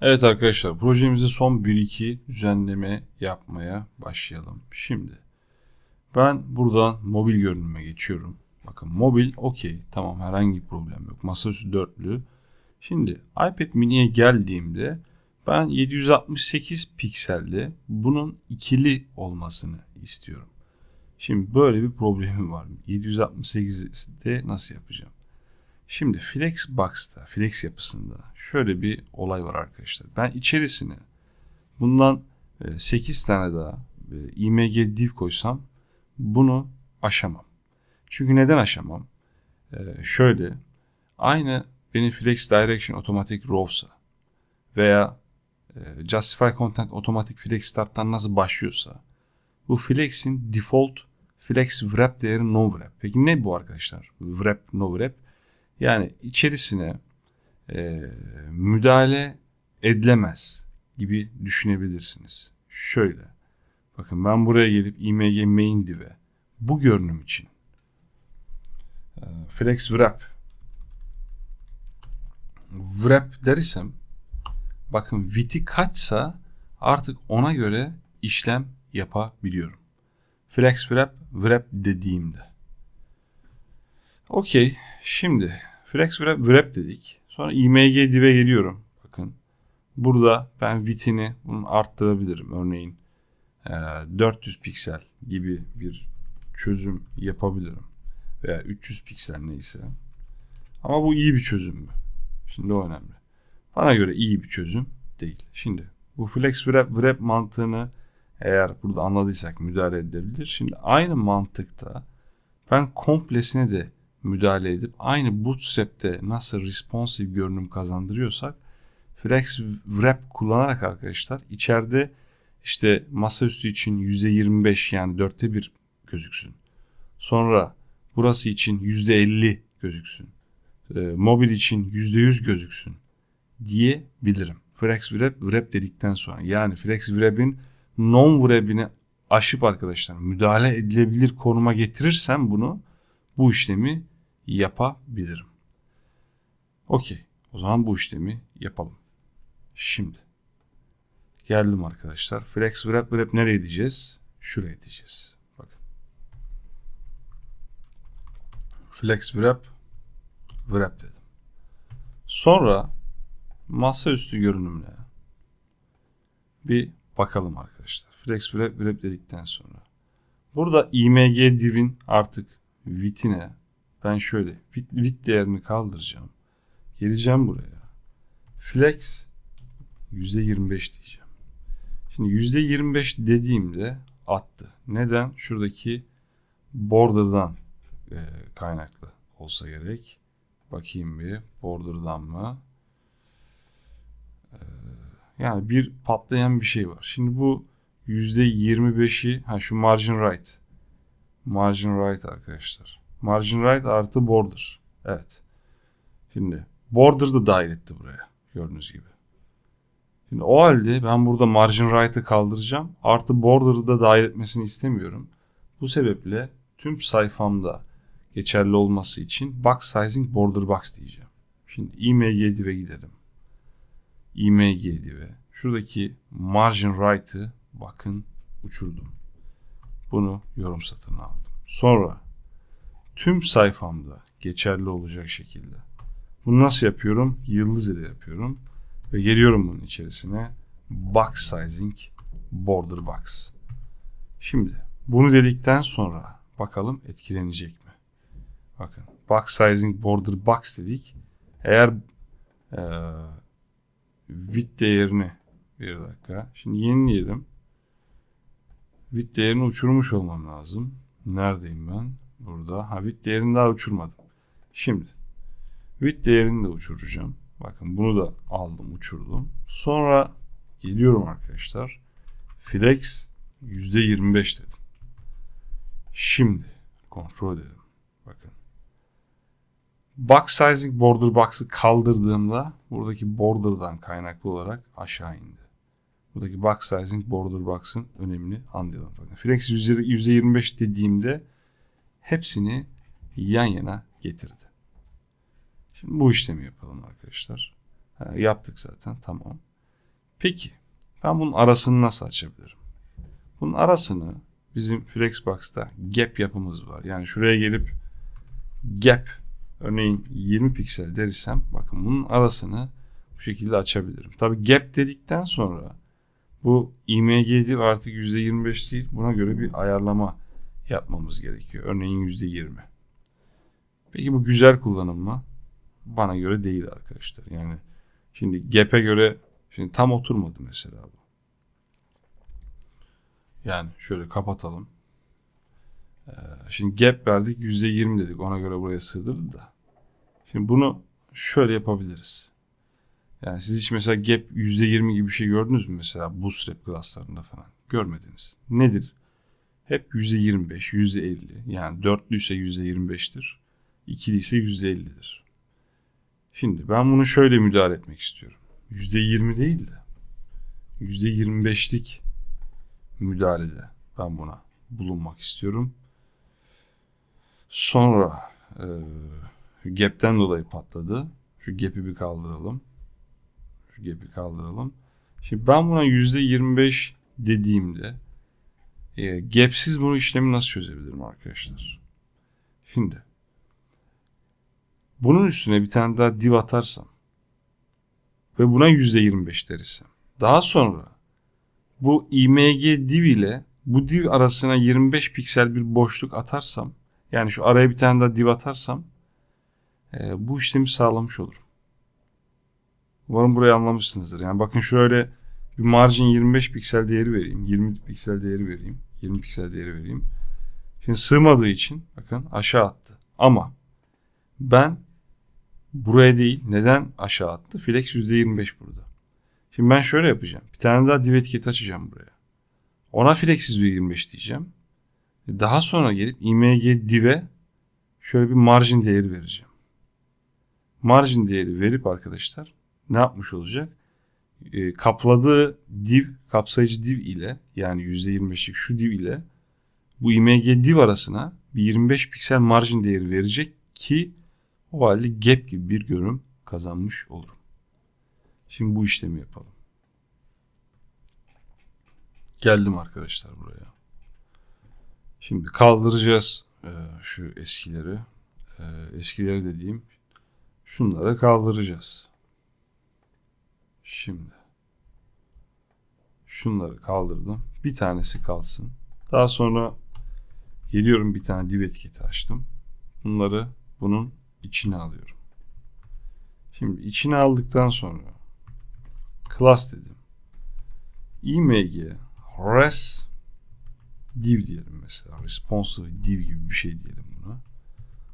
Evet arkadaşlar projemize son 1-2 düzenleme yapmaya başlayalım. Şimdi ben buradan mobil görünüme geçiyorum. Bakın mobil okey tamam herhangi bir problem yok. Masaüstü dörtlü. Şimdi iPad mini'ye geldiğimde ben 768 pikselde bunun ikili olmasını istiyorum. Şimdi böyle bir problemim var. 768'de nasıl yapacağım? Şimdi Flexbox'ta, Flex yapısında şöyle bir olay var arkadaşlar. Ben içerisine bundan 8 e, tane daha e, img div koysam bunu aşamam. Çünkü neden aşamam? E, şöyle aynı benim Flex Direction Automatic Row'sa veya Justify Content Automatic Flex Start'tan nasıl başlıyorsa bu Flex'in default Flex wrap değeri no wrap. Peki ne bu arkadaşlar? Wrap no wrap yani içerisine e, müdahale edilemez gibi düşünebilirsiniz. Şöyle. Bakın ben buraya gelip img main div'e bu görünüm için e, flex wrap wrap dersem bakın width'i kaçsa artık ona göre işlem yapabiliyorum. Flex wrap wrap dediğimde Okey. Şimdi Flex Wrap, wrap dedik. Sonra img div'e geliyorum. Bakın. Burada ben width'ini bunu arttırabilirim. Örneğin 400 piksel gibi bir çözüm yapabilirim. Veya 300 piksel neyse. Ama bu iyi bir çözüm mü? Şimdi o önemli. Bana göre iyi bir çözüm değil. Şimdi bu flex wrap, wrap mantığını eğer burada anladıysak müdahale edebilir. Şimdi aynı mantıkta ben komplesine de müdahale edip aynı Bootstrap'te nasıl responsive görünüm kazandırıyorsak Flex Wrap kullanarak arkadaşlar içeride işte masaüstü için %25 yani dörtte bir gözüksün. Sonra burası için %50 gözüksün. E, mobil için %100 gözüksün diyebilirim. Flex Wrap, Wrap dedikten sonra yani Flex Wrap'in non wrap'ini aşıp arkadaşlar müdahale edilebilir konuma getirirsem bunu bu işlemi yapabilirim. Okey. O zaman bu işlemi yapalım. Şimdi. Geldim arkadaşlar. Flex wrap wrap nereye diyeceğiz? Şuraya diyeceğiz. Bakın. Flex wrap wrap dedim. Sonra masaüstü görünümüne bir bakalım arkadaşlar. Flex wrap wrap dedikten sonra. Burada img div'in artık vitine ben şöyle width değerini kaldıracağım. Geleceğim buraya. Flex %25 diyeceğim. Şimdi %25 dediğimde attı. Neden? Şuradaki border'dan e, kaynaklı olsa gerek. Bakayım bir border'dan mı? E, yani bir patlayan bir şey var. Şimdi bu %25'i ha şu margin right. Margin right arkadaşlar. Margin right artı border. Evet. Şimdi border da dahil etti buraya. Gördüğünüz gibi. Şimdi o halde ben burada margin right'ı kaldıracağım. Artı border'ı da dahil etmesini istemiyorum. Bu sebeple tüm sayfamda geçerli olması için box sizing border box diyeceğim. Şimdi img div'e gidelim. img div'e. Şuradaki margin right'ı bakın uçurdum. Bunu yorum satırına aldım. Sonra tüm sayfamda geçerli olacak şekilde. Bunu nasıl yapıyorum? Yıldız ile yapıyorum. Ve geliyorum bunun içerisine. Box sizing border box. Şimdi bunu dedikten sonra bakalım etkilenecek mi? Bakın box sizing border box dedik. Eğer e, width değerini bir dakika. Şimdi yenileyelim. Width değerini uçurmuş olmam lazım. Neredeyim ben? Burada. Ha width değerini daha uçurmadım. Şimdi width değerini de uçuracağım. Bakın bunu da aldım uçurdum. Sonra geliyorum arkadaşlar. Flex %25 dedim. Şimdi kontrol edelim. Bakın. Box sizing border box'ı kaldırdığımda buradaki border'dan kaynaklı olarak aşağı indi. Buradaki box sizing border box'ın önemini anlayalım. Flex %25 dediğimde hepsini yan yana getirdi. Şimdi bu işlemi yapalım arkadaşlar. Ha, yaptık zaten tamam. Peki ben bunun arasını nasıl açabilirim? Bunun arasını bizim Flexbox'ta gap yapımız var. Yani şuraya gelip gap örneğin 20 piksel dersem bakın bunun arasını bu şekilde açabilirim. Tabi gap dedikten sonra bu IMG'di artık %25 değil. Buna göre bir ayarlama yapmamız gerekiyor. Örneğin %20. Peki bu güzel kullanım mı? Bana göre değil arkadaşlar. Yani şimdi gap'e göre şimdi tam oturmadı mesela bu. Yani şöyle kapatalım. Ee, şimdi gap verdik %20 dedik. Ona göre buraya sığdırdı da. Şimdi bunu şöyle yapabiliriz. Yani siz hiç mesela gap %20 gibi bir şey gördünüz mü mesela bootstrap klaslarında falan? Görmediniz. Nedir? Hep %25, %50 yani dörtlü ise %25'tir. İkili ise %50'dir. Şimdi ben bunu şöyle müdahale etmek istiyorum. %20 değil de %25'lik müdahalede ben buna bulunmak istiyorum. Sonra e, gap'ten dolayı patladı. Şu gap'i bir kaldıralım. Şu gap'i kaldıralım. Şimdi ben buna %25 dediğimde e, gap'siz bunu işlemi nasıl çözebilirim arkadaşlar? Şimdi bunun üstüne bir tane daha div atarsam ve buna %25 dersem daha sonra bu img div ile bu div arasına 25 piksel bir boşluk atarsam yani şu araya bir tane daha div atarsam e, bu işlemi sağlamış olurum. Umarım burayı anlamışsınızdır. Yani bakın şöyle bir margin 25 piksel değeri vereyim. 20 piksel değeri vereyim. 20 piksel değeri vereyim. Şimdi sığmadığı için bakın aşağı attı. Ama ben buraya değil neden aşağı attı? Flex %25 burada. Şimdi ben şöyle yapacağım. Bir tane daha div etiketi açacağım buraya. Ona flex %25 diyeceğim. Daha sonra gelip img div'e şöyle bir margin değeri vereceğim. Margin değeri verip arkadaşlar ne yapmış olacak? E, kapladığı div, kapsayıcı div ile yani %25'lik şu div ile bu img div arasına bir 25 piksel margin değeri verecek ki o halde gap gibi bir görünüm kazanmış olurum. Şimdi bu işlemi yapalım. Geldim arkadaşlar buraya. Şimdi kaldıracağız e, şu eskileri. E, eskileri dediğim şunları kaldıracağız. Şimdi şunları kaldırdım. Bir tanesi kalsın. Daha sonra geliyorum bir tane div etiketi açtım. Bunları bunun içine alıyorum. Şimdi içine aldıktan sonra class dedim. img res div diyelim mesela. Responsive div gibi bir şey diyelim buna.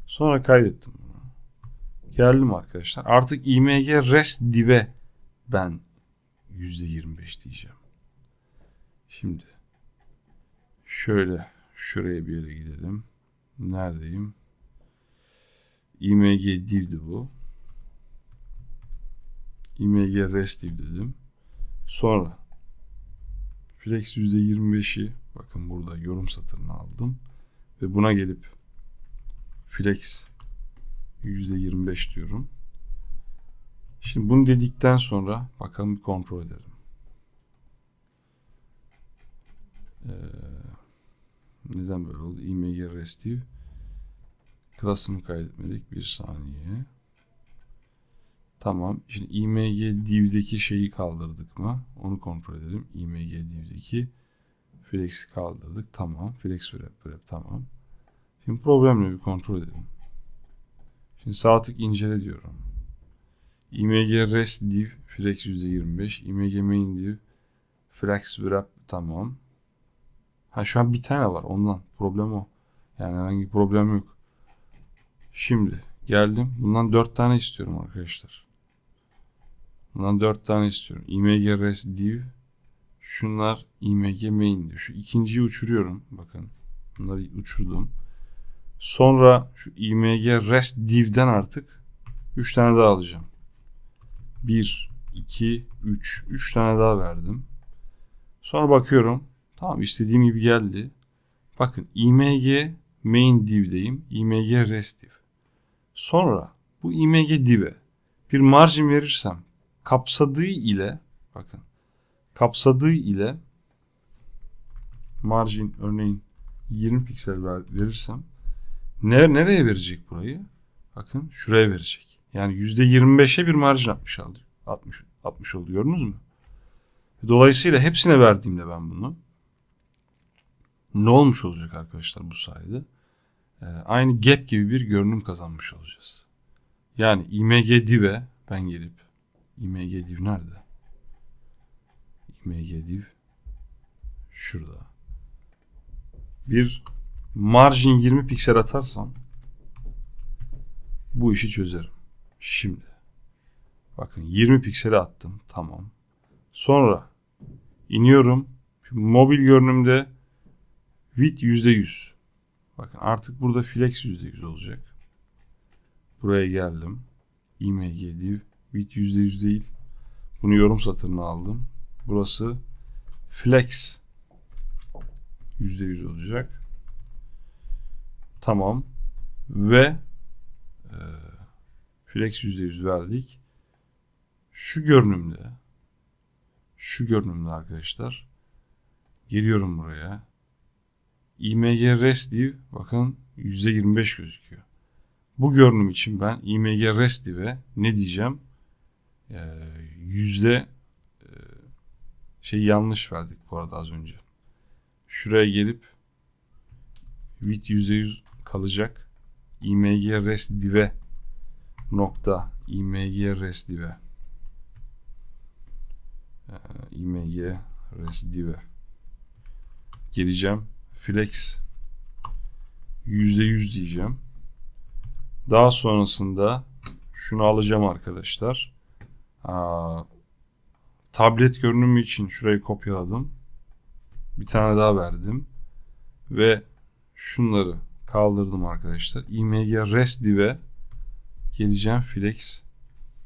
Sonra kaydettim bunu. Geldim arkadaşlar. Artık img res div'e ben %25 diyeceğim. Şimdi şöyle şuraya bir yere gidelim. Neredeyim? img div'di bu. img res div dedim. Sonra flex %25'i bakın burada yorum satırını aldım ve buna gelip flex %25 diyorum. Şimdi bunu dedikten sonra bakalım bir kontrol edelim. Ee, neden böyle oldu? img restive klasını kaydetmedik. Bir saniye. Tamam. Şimdi img div'deki şeyi kaldırdık mı? Onu kontrol edelim. img div'deki flex'i kaldırdık. Tamam. Flex wrap wrap tamam. Şimdi problemle bir kontrol edelim. Şimdi sağ tık incele diyorum. İmg rest div flex %25. img main div flex wrap tamam. Ha şu an bir tane var ondan. Problem o. Yani herhangi bir problem yok. Şimdi geldim. Bundan dört tane istiyorum arkadaşlar. Bundan dört tane istiyorum. img rest div Şunlar img main diyor. Şu ikinciyi uçuruyorum. Bakın. Bunları uçurdum. Sonra şu img rest div'den artık 3 tane daha alacağım. 1, 2, 3. 3 tane daha verdim. Sonra bakıyorum. Tamam istediğim gibi geldi. Bakın img main div'deyim. img rest div. Sonra bu img div'e bir margin verirsem kapsadığı ile bakın kapsadığı ile margin örneğin 20 piksel ver, verirsem ne, nereye verecek burayı? Bakın şuraya verecek. Yani %25'e bir marjin atmış aldı. 60, 60 oldu gördünüz mü? Dolayısıyla hepsine verdiğimde ben bunu ne olmuş olacak arkadaşlar bu sayede? Ee, aynı gap gibi bir görünüm kazanmış olacağız. Yani img div'e ben gelip img div nerede? img div şurada. Bir margin 20 piksel atarsam bu işi çözerim. Şimdi bakın 20 pikseli attım tamam. Sonra iniyorum. Şimdi mobil görünümde width %100. Bakın artık burada flex %100 olacak. Buraya geldim. img div width %100 değil. Bunu yorum satırına aldım. Burası flex %100 olacak. Tamam. Ve e, flex %100 verdik. Şu görünümde şu görünümde arkadaşlar geliyorum buraya. img restive bakın %25 gözüküyor. Bu görünüm için ben img restive'e ne diyeceğim? Ee, yüzde e, şey yanlış verdik bu arada az önce. Şuraya gelip width %100 kalacak. img restive nokta img restive ee, img restive geleceğim. Flex %100 diyeceğim. Daha sonrasında şunu alacağım arkadaşlar. Tablet görünümü için şurayı kopyaladım. Bir tane daha verdim. Ve şunları kaldırdım arkadaşlar. img restive geleceğim flex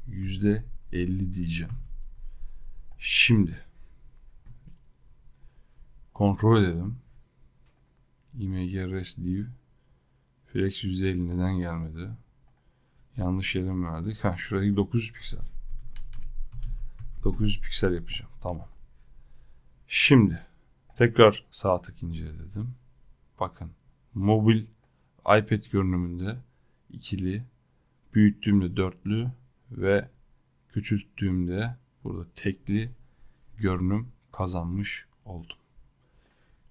%50 diyeceğim. Şimdi kontrol edelim. img restive flex %50 neden gelmedi? Yanlış yere mi verdik? Ha şurayı 900 piksel. 900 piksel yapacağım. Tamam. Şimdi tekrar sağ tık inceledim. Bakın mobil iPad görünümünde ikili, büyüttüğümde dörtlü ve küçülttüğümde burada tekli görünüm kazanmış oldum.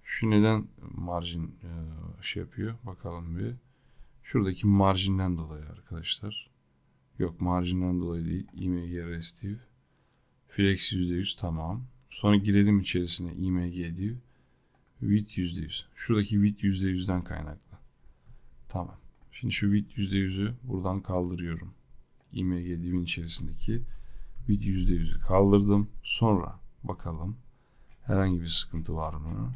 Şu neden marjin e, şey yapıyor? Bakalım bir. Şuradaki marjinden dolayı arkadaşlar. Yok marjinden dolayı değil. img restive. Flex %100 tamam. Sonra girelim içerisine img div. Width %100. Şuradaki width %100'den kaynaklı. Tamam. Şimdi şu width %100'ü buradan kaldırıyorum. img divin içerisindeki width %100'ü kaldırdım. Sonra bakalım herhangi bir sıkıntı var mı?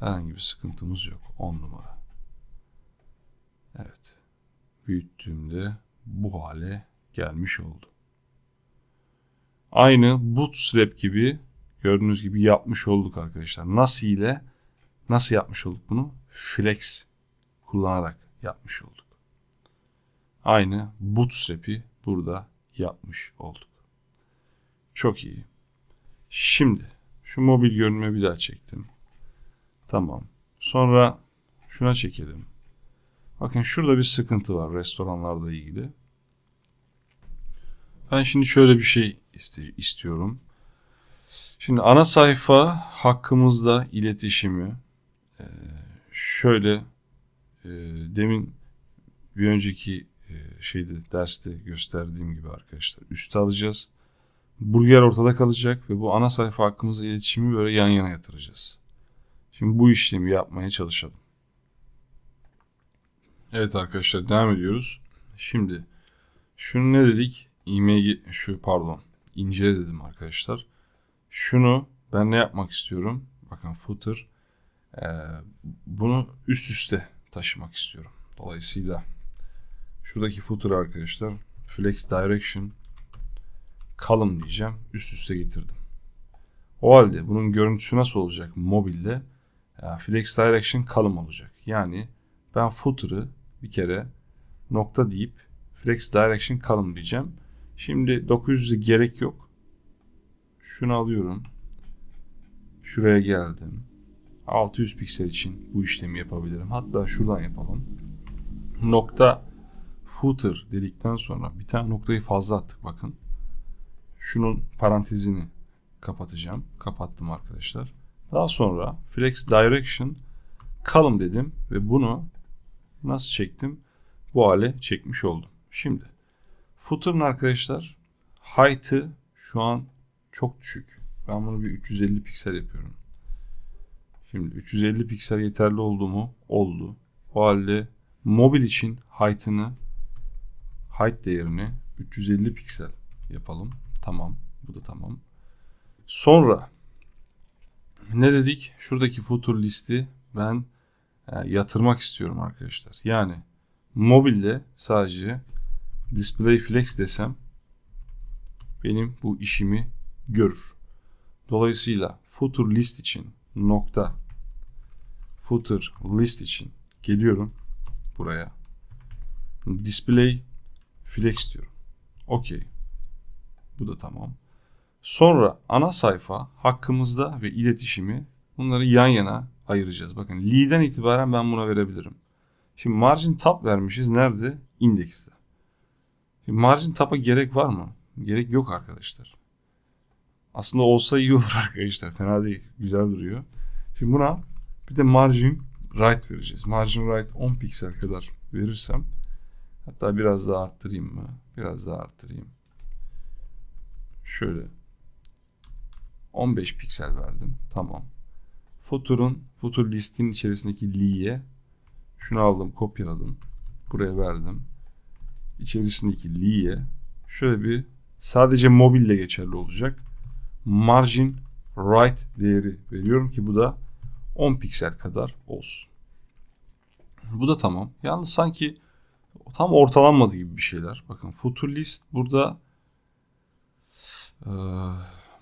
Herhangi bir sıkıntımız yok. 10 numara. Evet. Büyüttüğümde bu hale gelmiş oldu. Aynı bootstrap gibi gördüğünüz gibi yapmış olduk arkadaşlar. Nasıl ile nasıl yapmış olduk bunu? Flex kullanarak yapmış olduk. Aynı bootstrap'i burada yapmış olduk. Çok iyi. Şimdi şu mobil görünüme bir daha çektim. Tamam. Sonra şuna çekelim. Bakın şurada bir sıkıntı var restoranlarla ilgili. Ben şimdi şöyle bir şey istiyorum. Şimdi ana sayfa hakkımızda iletişimi şöyle demin bir önceki şeyde derste gösterdiğim gibi arkadaşlar üste alacağız. Burger ortada kalacak ve bu ana sayfa hakkımızda iletişimi böyle yan yana yatıracağız. Şimdi bu işlemi yapmaya çalışalım. Evet arkadaşlar devam ediyoruz. Şimdi şunu ne dedik? img şu pardon incele dedim arkadaşlar. Şunu ben ne yapmak istiyorum? Bakın footer e, bunu üst üste taşımak istiyorum. Dolayısıyla şuradaki footer arkadaşlar flex direction column diyeceğim. Üst üste getirdim. O halde bunun görüntüsü nasıl olacak mobilde? Flex direction column olacak. Yani ben footer'ı bir kere nokta deyip flex direction column diyeceğim. Şimdi 900'e gerek yok. Şunu alıyorum. Şuraya geldim. 600 piksel için bu işlemi yapabilirim. Hatta şuradan yapalım. Nokta footer dedikten sonra bir tane noktayı fazla attık bakın. Şunun parantezini kapatacağım. Kapattım arkadaşlar. Daha sonra flex direction column dedim ve bunu nasıl çektim? Bu hale çekmiş oldum. Şimdi footer'ın arkadaşlar height'ı şu an çok düşük. Ben bunu bir 350 piksel yapıyorum. Şimdi 350 piksel yeterli oldu mu? Oldu. O halde mobil için height'ını height değerini 350 piksel yapalım. Tamam. Bu da tamam. Sonra ne dedik? Şuradaki footer listi ben e, yatırmak istiyorum arkadaşlar. Yani mobilde sadece display flex desem benim bu işimi görür. Dolayısıyla footer list için nokta footer list için geliyorum buraya. Display flex diyorum. Okey. Bu da tamam. Sonra ana sayfa hakkımızda ve iletişimi bunları yan yana ayıracağız. Bakın lead'den itibaren ben buna verebilirim. Şimdi margin tab vermişiz. Nerede? Index'te. Şimdi margin tab'a gerek var mı? Gerek yok arkadaşlar. Aslında olsa iyi olur arkadaşlar. Fena değil. Güzel duruyor. Şimdi buna bir de margin right vereceğiz. Margin right 10 piksel kadar verirsem hatta biraz daha arttırayım mı? Biraz daha arttırayım. Şöyle 15 piksel verdim. Tamam. Footer'ın footer listin içerisindeki li'ye şunu aldım, kopyaladım. Buraya verdim. İçerisindeki li'ye şöyle bir sadece mobille geçerli olacak. Margin right değeri veriyorum ki bu da 10 piksel kadar olsun. Bu da tamam. Yalnız sanki tam ortalanmadı gibi bir şeyler. Bakın footer list burada ee,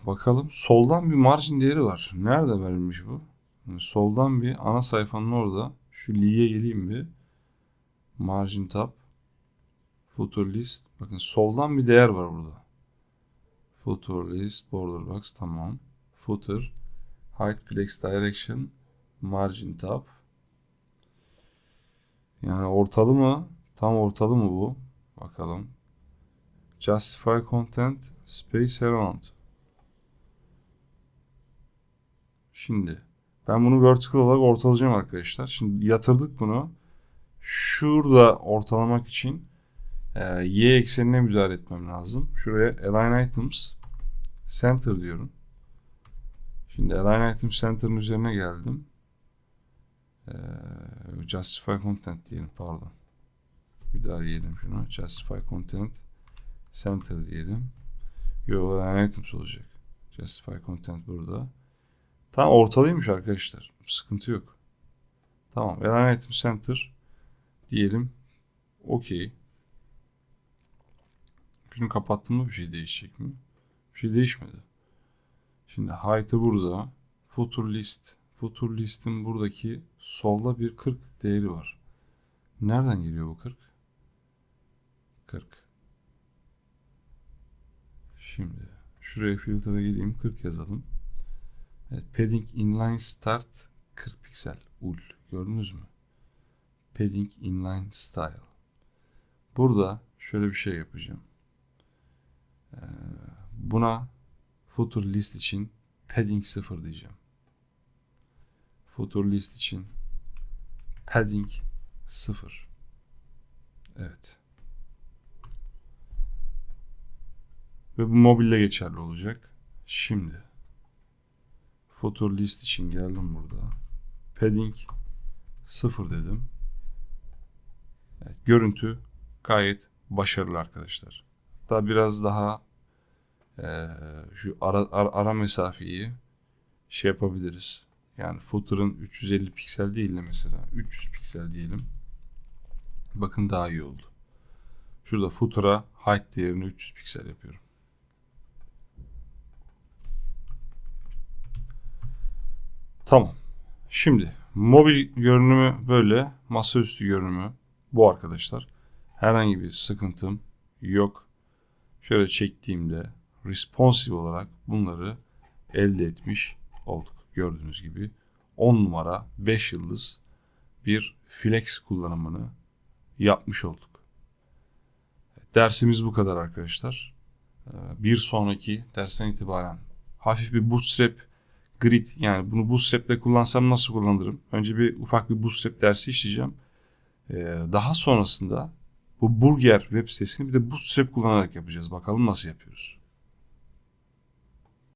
bakalım soldan bir margin değeri var. Nerede verilmiş bu? Yani soldan bir ana sayfanın orada. Şu li'ye geleyim bir. Margin tab. Footer list. Bakın soldan bir değer var burada. Footer list. Border box. Tamam. Footer. Height flex direction. Margin tab. Yani ortalı mı? Tam ortalı mı bu? Bakalım. Justify content. Space around. Şimdi ben bunu vertical olarak ortalayacağım arkadaşlar. Şimdi yatırdık bunu. Şurada ortalamak için e, y eksenine müdahale etmem lazım. Şuraya align items center diyorum. Şimdi align items center'ın üzerine geldim. E, justify content diyelim pardon. Bir daha diyelim şunu. Justify content center diyelim. Align items olacak. Justify content burada. Tam ortalıymış arkadaşlar. Sıkıntı yok. Tamam. Align item center diyelim. Okey. Şunu kapattığımda bir şey değişecek mi? Bir şey değişmedi. Şimdi height'ı burada. Footer list. Footer list'in buradaki solda bir 40 değeri var. Nereden geliyor bu 40? 40. Şimdi şuraya filtre'a geleyim 40 yazalım. Evet, padding inline start 40 piksel ul. Gördünüz mü? Padding inline style. Burada şöyle bir şey yapacağım. Ee, buna footer list için padding 0 diyeceğim. Footer list için padding 0. Evet. Ve bu mobille geçerli olacak. Şimdi Footer list için geldim burada. Padding 0 dedim. Evet, görüntü gayet başarılı arkadaşlar. Hatta biraz daha e, şu ara, ara, ara mesafeyi şey yapabiliriz. Yani footer'ın 350 piksel değil de mesela 300 piksel diyelim. Bakın daha iyi oldu. Şurada footer'a height değerini 300 piksel yapıyorum. Tamam. Şimdi mobil görünümü böyle. Masaüstü görünümü bu arkadaşlar. Herhangi bir sıkıntım yok. Şöyle çektiğimde responsive olarak bunları elde etmiş olduk. gördüğünüz gibi 10 numara 5 yıldız bir flex kullanımını yapmış olduk. Dersimiz bu kadar arkadaşlar. Ee, Bir sonraki dersten itibaren hafif bir bootstrap grid yani bunu bootstrap'te kullansam nasıl kullanırım? Önce bir ufak bir bootstrap dersi işleyeceğim. Ee, Daha sonrasında bu burger web sitesini bir de bootstrap kullanarak yapacağız. Bakalım nasıl yapıyoruz.